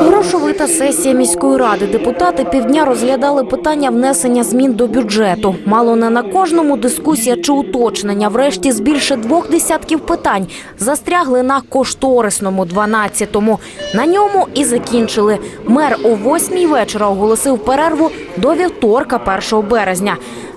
Грошовита сесія міської ради. Депутати півдня розглядали питання внесення змін до бюджету. Мало не на кожному дискусія чи уточнення. Врешті з більше двох десятків питань застрягли на кошторисному 12-му. На ньому і закінчили. Мер о восьмій вечора оголосив перерву до вівторка, 1 березня.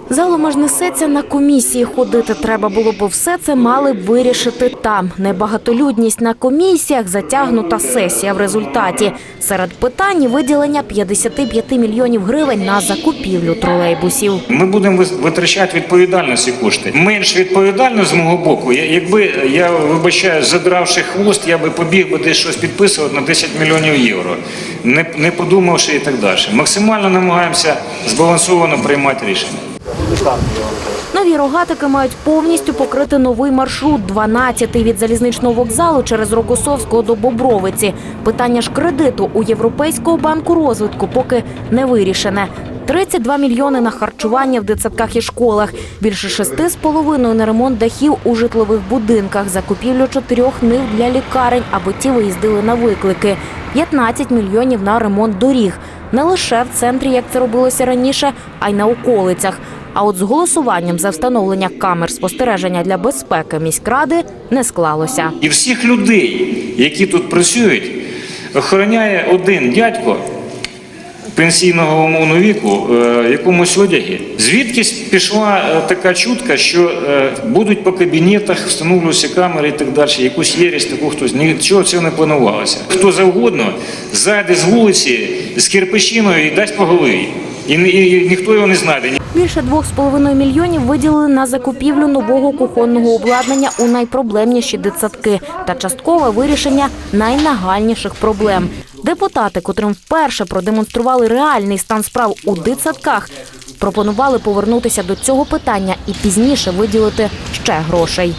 Залом ж несеться на комісії ходити треба було, бо все це мали б вирішити там. Небагатолюдність на комісіях, затягнута сесія в результаті. Серед питань виділення 55 мільйонів гривень на закупівлю тролейбусів. Ми будемо витрачати відповідально ці кошти. Менш відповідально з мого боку. Якби я вибачаю, задравши хвост, я би побіг би десь щось підписувати на 10 мільйонів євро, не подумавши і так далі. Максимально намагаємося збалансовано приймати рішення. Нові рогатики мають повністю покрити новий маршрут 12-й від залізничного вокзалу через Рокосовського до Бобровиці. Питання ж кредиту у Європейського банку розвитку поки не вирішене. 32 мільйони на харчування в дитсадках і школах, більше шести з половиною на ремонт дахів у житлових будинках, закупівлю чотирьох нив для лікарень, аби ті виїздили на виклики, 15 мільйонів на ремонт доріг. Не лише в центрі, як це робилося раніше, а й на околицях. А от з голосуванням за встановлення камер спостереження для безпеки міськради не склалося. І всіх людей, які тут працюють, охороняє один дядько пенсійного умовного віку, е, якомусь одягі. Звідкись пішла е, така чутка, що е, будуть по кабінетах встановлюватися камери і так далі. Якусь єрість, таку хтось нічого цього не планувалося. Хто завгодно зайде з вулиці з кирпичиною і дасть по голові. І, і ніхто його не знайде. Більше 2,5 мільйонів виділили на закупівлю нового кухонного обладнання у найпроблемніші дитсадки та часткове вирішення найнагальніших проблем. Депутати, котрим вперше продемонстрували реальний стан справ у дитсадках, пропонували повернутися до цього питання і пізніше виділити ще грошей.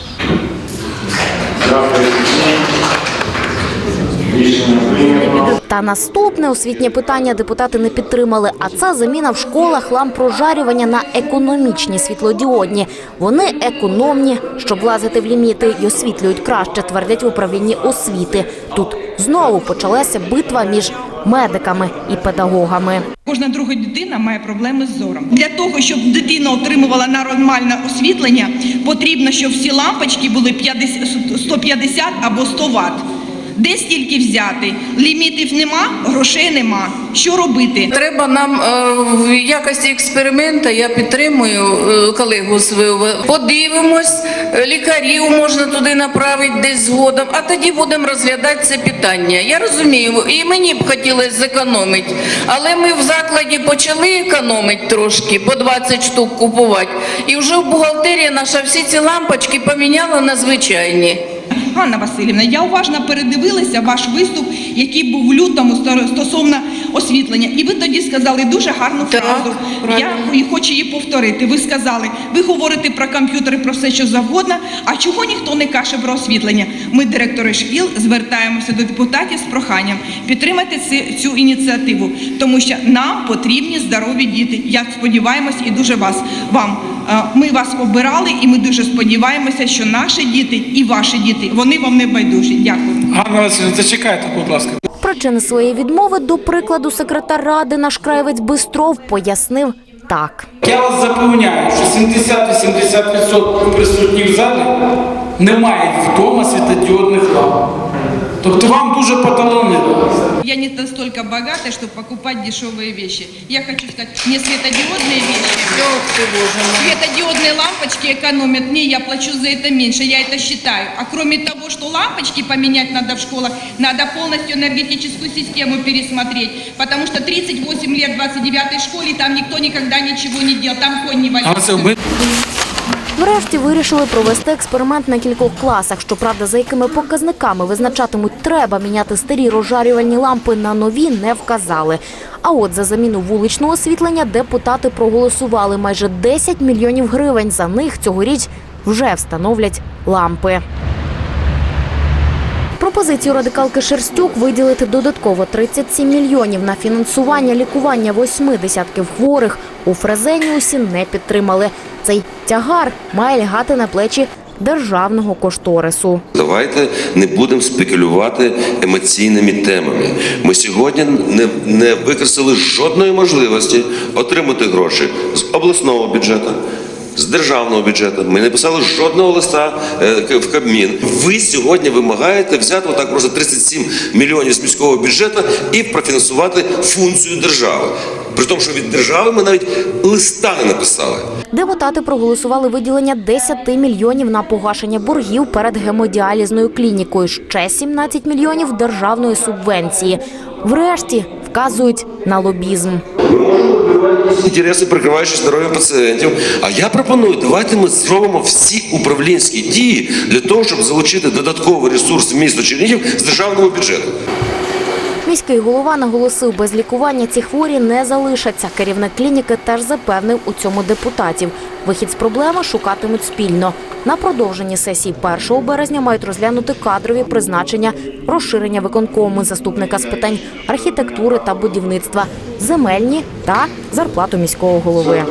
Та наступне освітнє питання депутати не підтримали. А це заміна в школах ламп прожарювання на економічні світлодіодні. Вони економні, щоб влазити в ліміти і освітлюють краще, твердять в управлінні освіти. Тут знову почалася битва між медиками і педагогами. Кожна друга дитина має проблеми з зором. Для того, щоб дитина отримувала нормальне освітлення, потрібно, щоб всі лампочки були 50, 150 або 100 Вт. Де стільки взяти? Лімітів нема, грошей нема. Що робити? Треба нам е, в якості експеримента, я підтримую е, колегу свою. Подивимось, е, лікарів можна туди направити десь згодом, а тоді будемо розглядати це питання. Я розумію, і мені б хотілося зекономити, але ми в закладі почали економити трошки, по 20 штук купувати, і вже в бухгалтерії наша всі ці лампочки поміняла на звичайні. Ганна Васильівна, я уважно передивилася ваш виступ, який був в лютому стосовно освітлення. І ви тоді сказали дуже гарну фразу. правильно. Я хочу її повторити. Ви сказали, ви говорите про комп'ютери, про все, що завгодно. А чого ніхто не каже про освітлення? Ми, директори шкіл, звертаємося до депутатів з проханням підтримати цю ініціативу, тому що нам потрібні здорові діти. Я сподіваємось і дуже вас вам. Ми вас обирали, і ми дуже сподіваємося, що наші діти і ваші діти вони вам не байдужі. Дякую. Ганна Васильівна, зачекайте, будь ласка. Причини своєї відмови, до прикладу, секретар ради наш краєвець Бистров пояснив так. Я вас запевняю, що 70-80% присутніх в залі не мають вдома світодіодних ламп. Тобто вам дуже поталанило. Я не настолько богата, щоб покупати дешевые вещи. Я хочу сказати, не світодіодні вещи, светодиодные лампочки экономят мені, я плачу за это меньше. я это считаю. А кроме того, что лампочки поменять надо в школах, надо полностью энергетическую систему пересмотреть, потому что 38 лет 29 школе там никто никогда ничего не делал, там конь не валяется. Врешті вирішили провести експеримент на кількох класах. Щоправда, за якими показниками визначатимуть, треба міняти старі розжарювальні лампи на нові, не вказали. А от за заміну вуличного освітлення депутати проголосували майже 10 мільйонів гривень. За них цьогоріч вже встановлять лампи. Пропозицію радикалки Шерстюк виділити додатково 37 мільйонів на фінансування лікування восьми десятків хворих у Фрезеніусі не підтримали. Цей тягар має лягати на плечі державного кошторису. Давайте не будемо спекулювати емоційними темами. Ми сьогодні не, не використали жодної можливості отримати гроші з обласного бюджету. З державного бюджету ми не писали жодного листа е, в Кабмін. Ви сьогодні вимагаєте взяти отак просто 37 мільйонів з міського бюджету і профінансувати функцію держави. При тому, що від держави ми навіть листа не написали. Депутати проголосували виділення 10 мільйонів на погашення боргів перед гемодіалізною клінікою, ще 17 мільйонів державної субвенції. Врешті вказують на лобізм. інтереси, прикриваючи здоров'я пацієнтів. А я пропоную, давайте ми зробимо всі управлінські дії для того, щоб залучити додатковий ресурс в місто Чернігів з державного бюджету. Міський голова наголосив, без лікування ці хворі не залишаться. Керівник клініки теж запевнив у цьому депутатів. Вихід з проблеми шукатимуть спільно. На продовженні сесії 1 березня мають розглянути кадрові призначення, розширення виконкому заступника з питань архітектури та будівництва, земельні та зарплату міського голови.